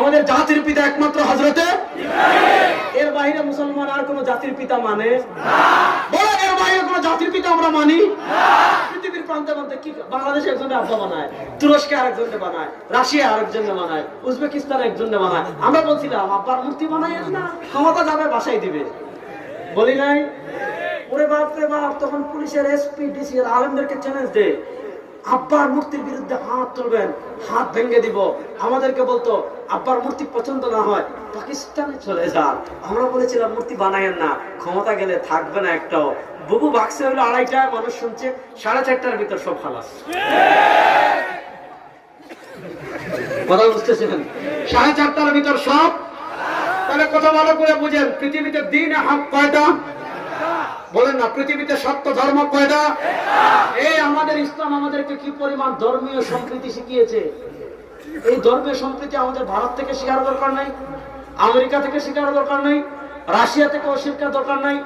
আমাদের জাতির পিতা একমাত্র হজরতে এর বাইরে মুসলমান আর কোন জাতির পিতা মানে এর বাইরে কোন জাতির পিতা আমরা মানি পৃথিবীর প্রান্তে প্রান্তে কি একজনের আব্বা বানায়, তুরস্কে আরেকজনকে বানায় রাশিয়া বানায়, উজবেকিস্তান বানায়। আমরা বলছিলাম, আব্বার মূর্তি বানাই না, ক্ষমতা যাবে বাসাই দিবে। বলি নাই? ওরে বাপ রে বাপ, তখন পুলিশের এসপি ডিসি আলমদেরকে চ্যালেঞ্জ দে আব্বার মূর্তির বিরুদ্ধে হাত তুলবেন, হাত ভেঙে দিব। আমাদেরকে বলতো, আব্বার মূর্তি পছন্দ না হয়, পাকিস্তানে চলে যান। আমরা বলেছিলাম, মূর্তি বানায়েন না, ক্ষমতা গেলে থাকবে না একটাও। বুবু বাক্সে হলো আড়াইটায়, মানুষ শুনছে, সাড়ে চারটার ভিতর সব খালাস। কথা বুঝতেছেন? সাড়ে চারটার ভিতর সব? তাহলে কথা ভালো করে বুঝেন, পৃথিবীতে দিন হাত কয়টা? বলেন না, পৃথিবীতে সত্য, ধর্ম কয়টা? আমাদের ইসলাম আমাদেরকে কি পরিমাণ ধর্মীয় সম্প্রীতি শিখিয়েছে? এই ধর্মীয় সম্প্রীতি আমাদের ভারত থেকে শেখার দরকার নাই, আমেরিকা থেকে শেখার দরকার নাই, রাশিয়া থেকেও শেখার দরকার নাই।